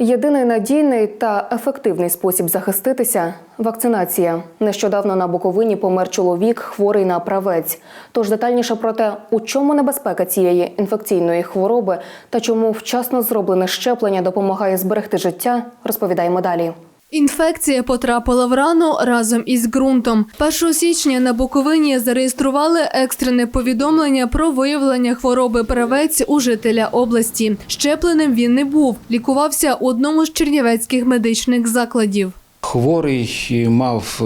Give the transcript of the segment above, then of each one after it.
Єдиний надійний та ефективний спосіб захиститися вакцинація. Нещодавно на Буковині помер чоловік, хворий на правець. Тож детальніше про те, у чому небезпека цієї інфекційної хвороби та чому вчасно зроблене щеплення допомагає зберегти життя, розповідаємо далі. Інфекція потрапила в рану разом із ґрунтом. 1 січня на Буковині зареєстрували екстрене повідомлення про виявлення хвороби правець у жителя області. Щепленим він не був. Лікувався у одному з чернівецьких медичних закладів. Хворий мав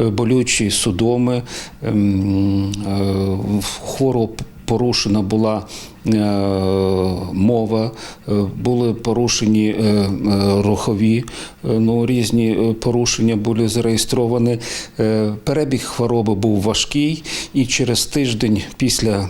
е, болючі судоми, ем, е, хворого порушена була е, мова, е, були порушені е, рухові, ну, різні порушення були зареєстровані. Перебіг хвороби був важкий, і через тиждень після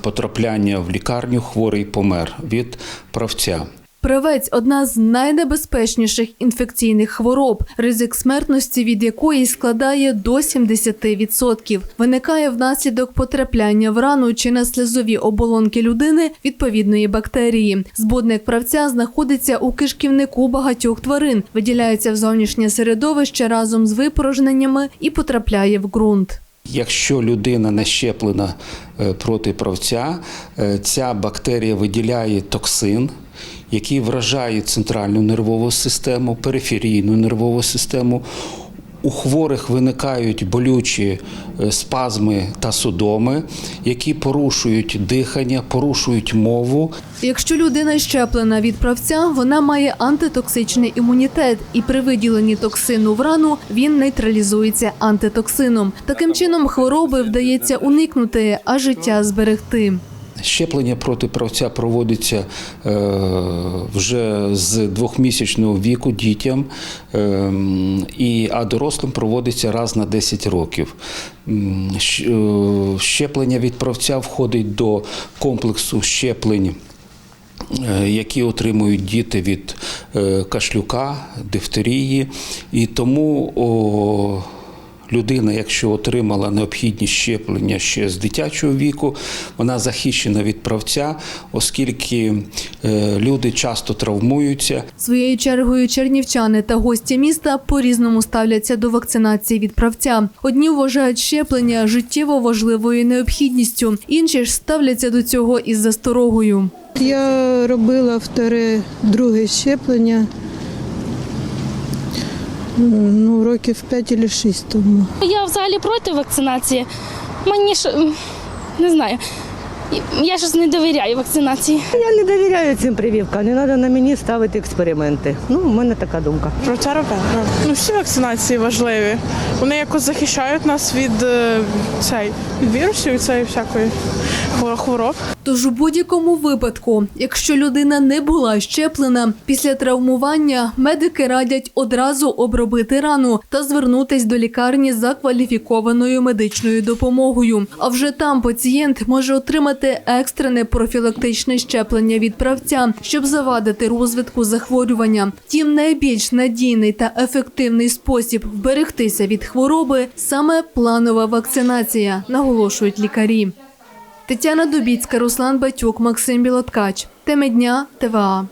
потрапляння в лікарню хворий помер від правця. Правець одна з найнебезпечніших інфекційних хвороб, ризик смертності від якої складає до 70%. Виникає внаслідок потрапляння в рану чи на слизові оболонки людини відповідної бактерії. Збудник правця знаходиться у кишківнику багатьох тварин, виділяється в зовнішнє середовище разом з випорожненнями і потрапляє в ґрунт. Якщо людина не щеплена е, проти правця, е, ця бактерія виділяє токсин, який вражає центральну нервову систему, периферійну нервову систему. У хворих виникають болючі е, спазми та судоми, які порушують дихання, порушують мову, Якщо людина щеплена від правця, вона має антитоксичний імунітет, і при виділенні токсину в рану він нейтралізується антитоксином. Таким чином хвороби вдається уникнути, а життя зберегти. Щеплення проти правця проводиться е, вже з двохмісячного віку дітям, е, а дорослим проводиться раз на 10 років. Е, Щеплення від правця входить до комплексу щеплень. е, Які отримують діти від кашлюка, дифтерії, і тому о, людина, якщо отримала необхідні щеплення ще з дитячого віку, вона захищена від правця, оскільки е, люди часто травмуються. Своєю чергою чернівчани та гості міста по-різному ставляться до вакцинації від правця. Одні вважають щеплення життєво важливою необхідністю, інші ж ставляться до цього із засторогою. Я робила вторе, друге щеплення ну, років 5 чи 6 тому. Я взагалі проти вакцинації. Мені ж не знаю. Я щось не довіряю вакцинації. Я не довіряю цим прививкам, не треба на мені ставити експерименти. Ну, у мене така думка. Про це робимо. Ну всі вакцинації важливі. Вони якось захищають нас від е, цей від вірусів і цієї всякої хвор- хвороб. Тож у будь-якому випадку, якщо людина не була щеплена, після травмування медики радять одразу обробити рану та звернутись до лікарні за кваліфікованою медичною допомогою. А вже там пацієнт може отримати екстрене профілактичне щеплення від правця, щоб завадити розвитку захворювання. Тім найбільш надійний та ефективний спосіб вберегтися від хвороби саме планова вакцинація, наголошують лікарі. Тетяна Дубіцька, Руслан Батюк, Максим Білоткач. Теми дня ТВА.